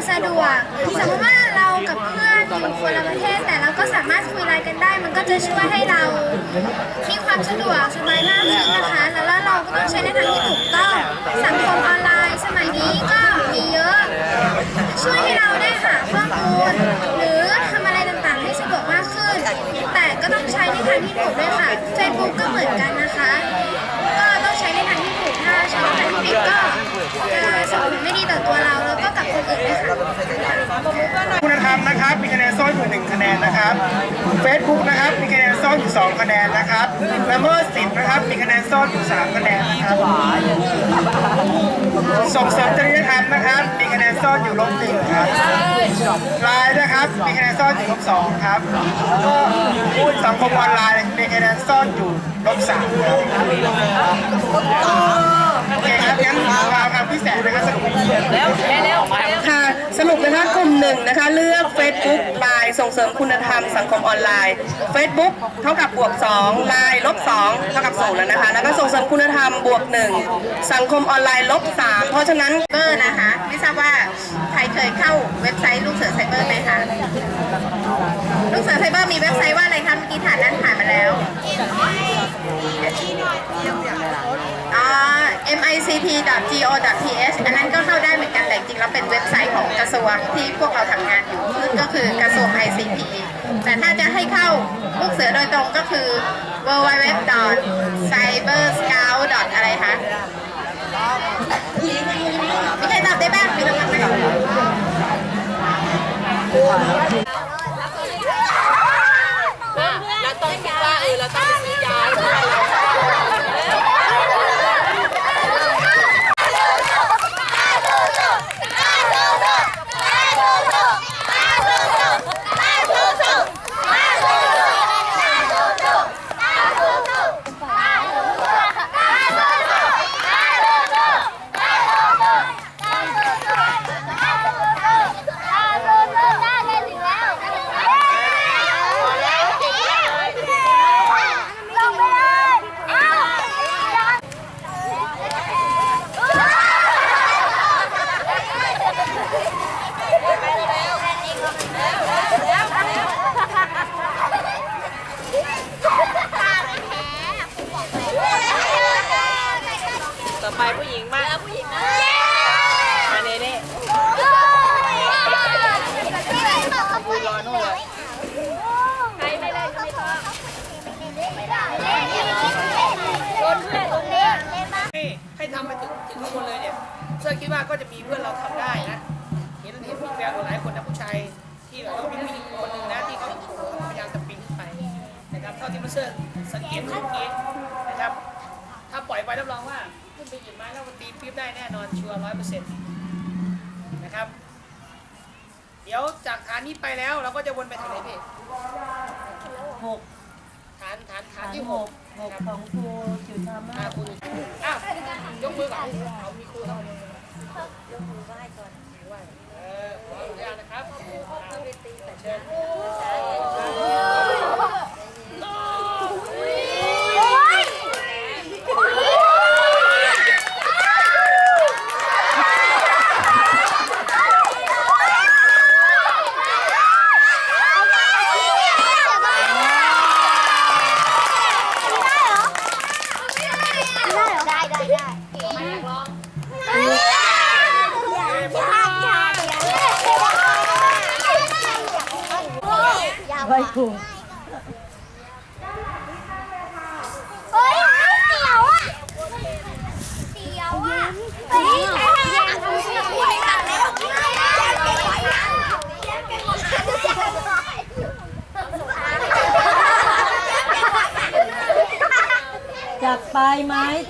มันสะดวกสมมติว่าเรากับเพื่อนอยู่คนละประเทศแต่เราก็สามารถคุยไลน์กันได้ มันก็จะช่วยให้เรามีความสะดวกสบายมากขึ้นนะคะ แล้วเราก็ต้องใช้ในทางที่ถูกต้องสังคมออนไลน์ สมัยนี้ก็มีเยอะ ช่วยให้เราได้หาข้อมูลหรือทำอะไรต่างๆให้สะดวกมากขึ้น แต่ก็ต้องใช้ในทางที่ถูกด้วยค่ะ Facebook ก็เหมือนกันนะคะ ก็ต้องใช้ในทางที่ถูกถ้าใช้ในทางที่ผิดก็จะส่งผลไม่ดีต่อตัวเรา คุณธรรมนะครับมีคะแนนส้อยอยู่หนึ่งคะแนนนะครับ Facebook นะครับมีคะแนนส้อยอยู่สองคะแนนนะครับละเมิดสิทธิ์นะครับมีคะแนนส้อยอยู่สามคะแนนนะครับส่งเสริมจริยธรรมนะครับมีคะแนนส้อยอยู่ลบหนึ่งครับไลน์นะครับมีคะแนนส้อยอยู่ลบสองครับก็พูดสังคมออนไลน์มีคะแนนส้อยอยู่ลบสามครับโอเคครับงั้นเราทำพี่แสนนะครับสรุปค่ะสรุป นะคะ กลุ่มหนึ่งนะคะ เลือก Facebook ไลน์ส่งเสริมคุณธรรมสังคมออนไลน์ Facebook เท่ากับบวก2ไลน์ลบ2เท่ากับ0แล้วนะคะ แล้วก็ส่งเสริมคุณธรรมบวก 1 สังคมออนไลน์ลบ3เพราะฉะนั้นเบอร์นะคะ ไม่ทราบว่าใครเคยเข้าเว็บไซต์ลูกเสือไซเบอร์ไหมคะลูกเสือไซเบอร์มีเว็บไซต์ว่าอะไรคะเมื่อกี้ฐานนั้นผ่านมาแล้วอ่า mict.go.th อันนั้นก็เข้าได้เหมือนกันแต่จริง วงที่พวกเราทำงานอยู่ซึ่งก็คือกระทรวง ICT แต่ถ้าจะให้เข้าลูกเสือโดยตรงก็คือ www.cyberscout. อะไรคะมีใครตอบได้บ้างมีรางวัลไหมเราต้องคิดว่าเออเราต้องไปซื้อยาด้วย ลงไปเลยเอ้า ต่ อไปผู้หญิงมากผู้หญิงนะมาเน่เน่รอนู่นเลยใครไม่เล่นก็ไม่ต้องไม่ได้เล่เล่โดนเพื่อนโดนเล่นเล่นให้ให้ทำไปถึงถึงข้างบนเลยเนี่ยเชื่อคิดว่าก็จะมีเพื่อนเราทำได้นะ เห็นเห็นมีแววหลายคนนะผู้ชายที่เรามีผู้หญิงคนหนึ่งนะที่เขาพยายามจะปีนขึ้นไปนะครับเท่าที่มาเชื่อสังเกตเมื่อกี้นะครับ ถ้าปล่อยไปรับรองว่า ขึ้นไปหยิบไม้แล้วมันตีปี๊บได้แน่นอนชัวร์ร้อยเปอร์เซ็นต์นะครับ เดี๋ยวจากฐานนี้ไปแล้วเราก็จะวนไปทางไหนพี่หกฐานฐานฐานที่หกหกของครูจุธรรมอ่าคุณอ้าวยกมือก่อนเอามีครูทำมือยกมือไหว้ก่อนไหว้เออขออนุญาตนะครับเชิญ ได้ได้ได้เก่งมากยากยากยากไปกูเฮ้ยเสียวอะเสียวอะเฮ้ยแย่งกูเสียวไปกันแล้วแย่งกันหมดแย่งกันหมด จับ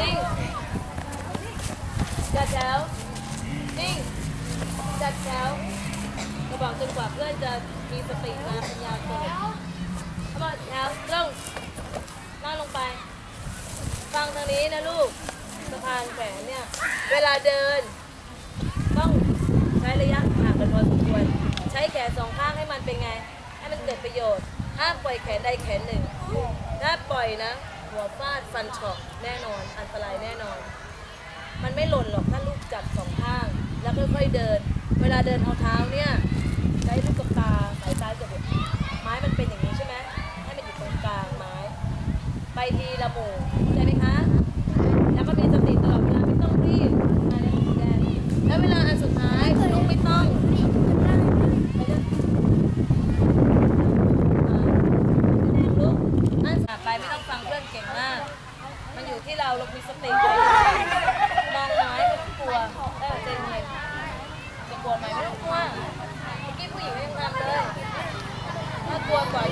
นิ่งจัดแล้วนิ่งจัดแล้วกระบอกจนกว่าเพื่อนจะมีสติมาปัญญาเกิดกระบอกแล้วลงนั่งลงไป ฟังทางนี้นะลูกสะพานแขวนเนี่ย เวลาเดิน ต้องใช้ระยะห่างกันพอสมควร ใช้แขนสองข้างให้มันเป็นไง ให้มันเกิดประโยชน์ห้ามปล่อยแขนใดแขนหนึ่งถ้าปล่อยนะ หัวฟาดฟันฉอก แน่นอน อันตรายแน่นอน มันไม่หล่นหรอกถ้าลูกจับสองข้าง แล้วค่อยๆเดิน เวลาเดินเอาเท้าเนี่ยใช้ลูกกับตาสายซ้ายกับไม้มันเป็นอย่างนี้ใช่ไหมให้มันอยู่ตรงกลางไม้ ไปทีละหมู่เข้าใจไหมคะ แล้วก็มีสติตลอดเวลาไม่ต้องรีบอะไรแบบนี้แล้วเวลาอันสุดท้ายลูกไม่ต้องไปเถอะอ่าแสดงลูกอันสุดท้ายไปไม่ต้องฟังเพื่อนเก่งมาก มันอยู่ ที่เราเรามีสติมองไม้ไม่ต้องกลัวได้เจนเย็นจะกลัวไหมไม่ต้องกลัวเมื่อกี้ผู้หญิงยังนำเลยถ้ากลัวกว่า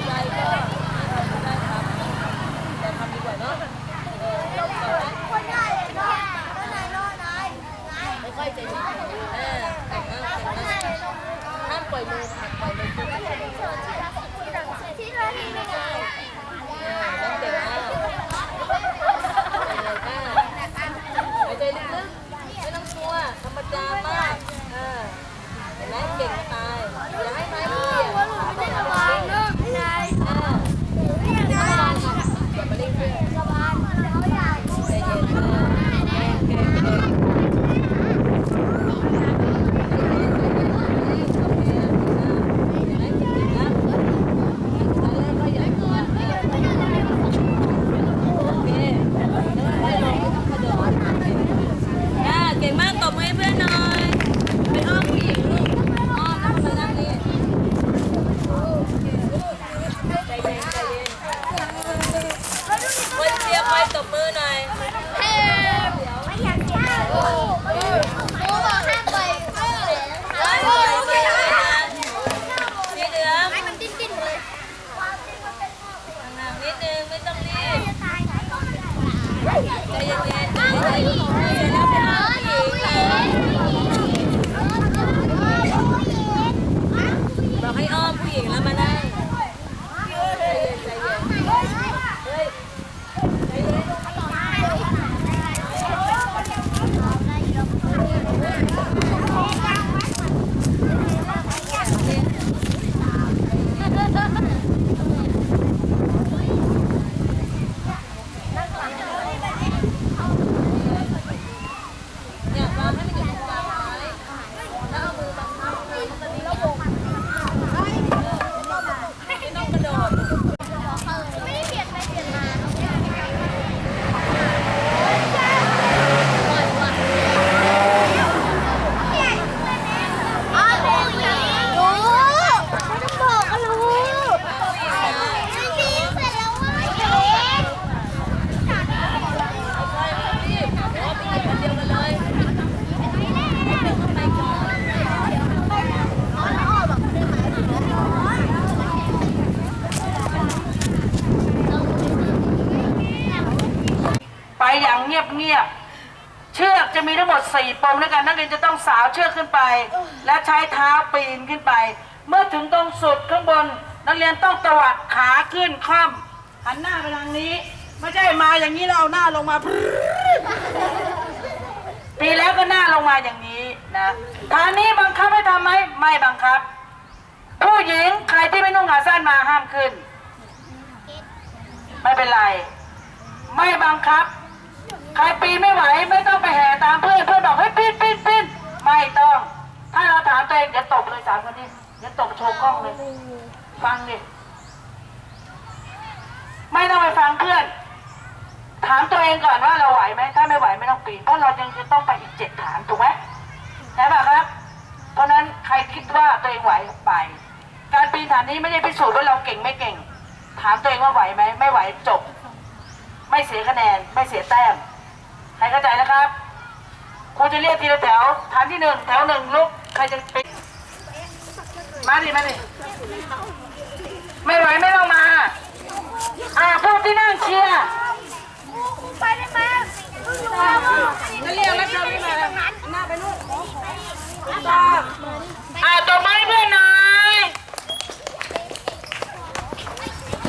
จะมีทั้งหมดสี่ปมด้วยกัน นักเรียนจะต้องสาวเชือกขึ้นไป และใช้เท้าปีนขึ้นไป เมื่อถึงตรงสุดข้างบน นักเรียนต้องตวัดขาขึ้นคล่อมหันหน้าไปทางนี้ ไม่ใช่มาอย่างนี้แล้วเอาหน้าลงมาปีแล้วก็หน้าลงมาอย่างนี้นะฐานนี้บังคับให้ทำไหมไม่บังคับ ผู้หญิงใครที่ไม่นุ่งขาสั้นมาห้ามขึ้น ไม่เป็นไร ไม่บังคับ ใครปีนไม่ไหวไม่ต้องไปแห่ตามเพื่อนเพื่อนบอกให้ปีนปีนปีนไม่ต้อง ถ้าเราถามตัวเองเดี๋ยวตบเลยสามคนนี้เดี๋ยวตบโชว์กล้องเลย ฟังดิไม่ต้องไปฟังเพื่อน ถามตัวเองก่อนว่าเราไหวไหมถ้าไม่ไหวไม่ต้องปีนเพราะเรายังจะต้องไปอีกเจ็ดฐานถูกไหมใช่ป่ะครับ เพราะฉะนั้นใครคิดว่าตัวเองไหวไป การปีนฐานนี้ไม่ได้พิสูจน์ว่าเราเก่งไม่เก่ง ถามตัวเองว่าไหวไหมไม่ไหวจบ ไม่เสียคะแนน ไม่เสียแต้มใครเข้าใจนะครับครูจะเรียกทีละแถวฐานที่หนึ่งแถวหนึ่งลุกใครจะปีนมาดิมาดิไม่ไหวไม่ต้องมา อ่าพวกที่นั่งเชียร์ไปได้ไหมจะเรียกแล้วเธอไม่มาหน้าไปนู่นอ่าตัวไม้เพื่อนหน่อย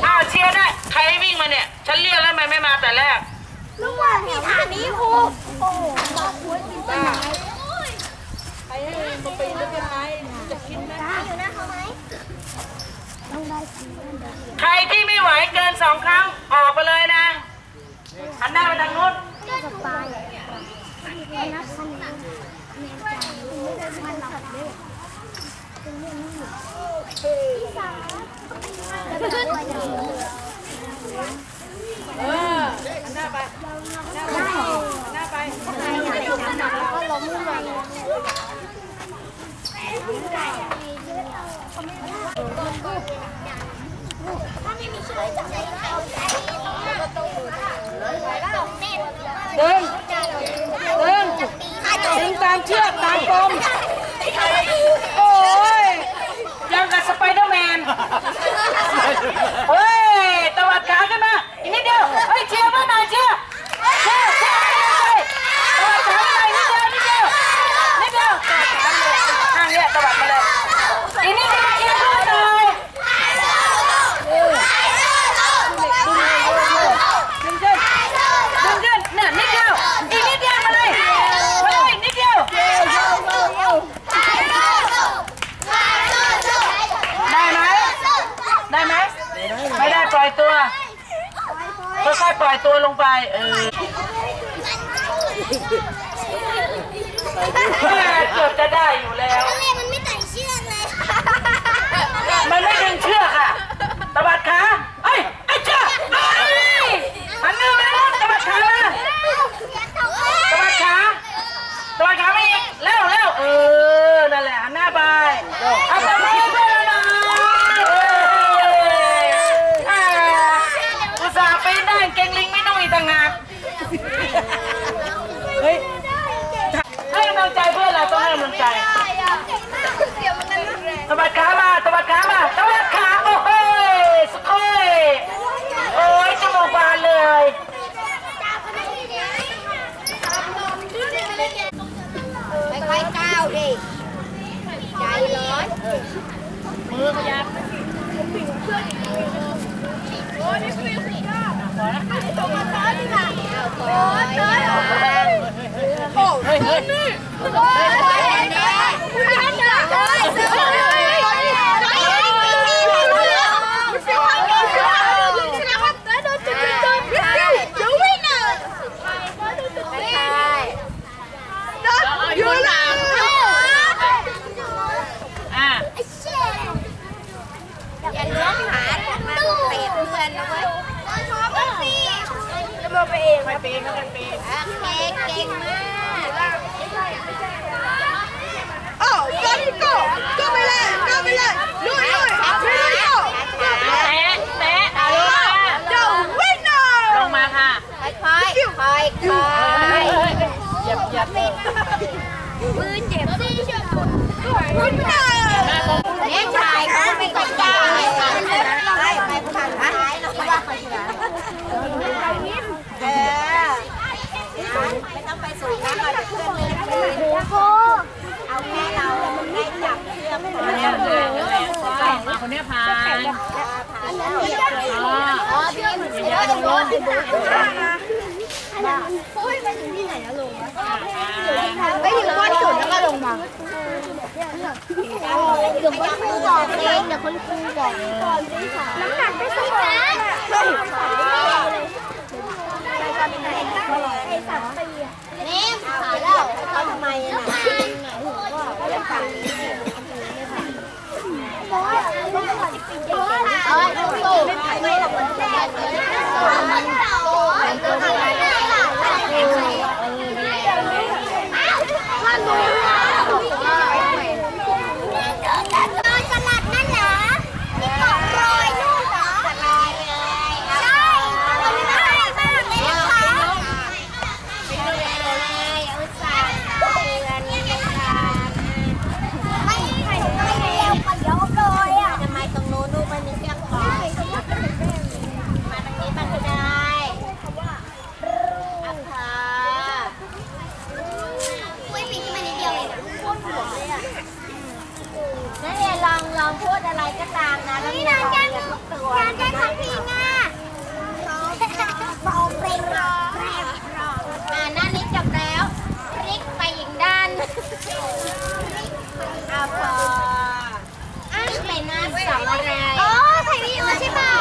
อ่าเชียร์ได้ใครวิ่งมาเนี่ย ฉันเรียกแล้วทำไมไม่มาแต่แรก ลูกว่ามีทางนี้ครูโอ้โหบอกคุยกินต้นไม้ไปให้มาปีนด้วยกันไหมจะกินไหมอยู่นะเขาไหมต้องได้สี่ใครที่ไม่ไหวเกินสองครั้งออกไปเลยนะหันหน้าไปทางนู้น จะไปนับสนิทเมนใจามันหลับด้วยพี่สาวขึ้น เออหันหน้าไปหน้าไปหน้าไปก็ล้มลงไปถ้าไม่มีชื่อจะไม่เอาใจประตูตกเน็ตดึงดึงดึงตามเชือกตามกลม โอ้ยยังกับสไปเดอร์แมน เฮ้ย ตวัดขาขึ้นมา อีกนิดเดียว เฮ้ย เชียร์มาหน่อยเชียร์เชียร์เชียร์ตวัดขาขึ้นมานิดเดียว นิดเดียว นิดเดียวตวัดขาเลยข้างเนี้ยตวัดมาเลย อีกนิดเดียวเชียร์มาหน่อย ดึงขึ้น ดึงขึ้นเนี่ยนิดเดียว อีกนิดเดียวมาเลย เฮ้ย นิดเดียว ได้ไหม ได้ไหม ไม่ได้ปล่อยตัวค่ อยๆปล่อยตัวลงไป เออแม่เกือบจะได้อยู่แล้ว แม่มันไม่ไต่เชือกเลย มันไม่ดึงเชือกอะตะบัดขาเอ้ยไอ้เชือกเอ้ยหันหน้ามาแล้วตะบัดขามาตะบัดขาตะบัดขาไม่อีกเร็วเร็วเออ นั่นแหละหันหน้าไปเอาตะบัดขาหน่อยเอ้ยอ่าอุตส่าห์ปีนได้เก่งลิงไม่นุ่ยต่างหากเฮ้ยให้กำลังใจเพื่อนเราต้องให้กำลังใจ ตบัดขามาตบัดขามาตบัดขาโอ้โหสโอ้ยโอ้ยจมูกบานเลย ค่อยๆก้าวดิ ใจร้อน มือขยับ เฮ้ยเฮ้ยโอ้ยโอ้ยแน่ผู้ชายเนี่ยโอ้ยเสือเลยเฮ้ยเฮ้ยเฮ้ยเฮ้ยเฮ้ยเฮ้ยเสือเฮ้ยเสือแสดงว่าแล้วโดนจุดจุดจุดพิซซี่เดี๋ยววิ่งอะใช่อยู่หลัง อะ อย่าเลื้อนขาตู้เตะเพื่อนนะเว้ยชอบกันสิจะมาไปเอง ไปปีนก็ไปปีน เก่งเก่งมากโอ้ก็ก็ก็ไปเลยก็ไปเลยลุยลุยลุยลุย แตะแตะลงมา เดี๋ยววิ่งหน่อย ลงมาค่ะ ค่อยค่อยค่อย เหยียบเหยียบ มือเจ็บสิวิ่งหน่อยเลี้ยงชายเขาไม่ต้องได้ไปไปฝั่งซ้ายเราว่าไปทีหลังเออไม่ต้องไปสูงนะเราจะเคลื่อนเลยเอาแค่เราได้จับเชือกพอแล้คนนี้ผ่านอ๋อพี่เหมือนจะได้ ไปถึงก้อนสุดแล้วก็ลงมาเดี๋ยวคุณครูบอกเองเดี๋ยวคุณครูบอกน้ำหนักไม่สูงนะนี่ขาแล้วเขาทำไมอะเขาจะฝั่งนี้โอ้ยลูกตู่ไม่หลับคนแรกเลย พูดอะไรก็ตามนะแล้วมีควานส่วตัวการได้คำพิงอะบอกเป็นรอแกรบรออ่าหน้านี้จบแล้วพลิกไปอีกด้านอาพอไปนหน้าสองอะไรอ้ไทยวิโอใช่เปล่า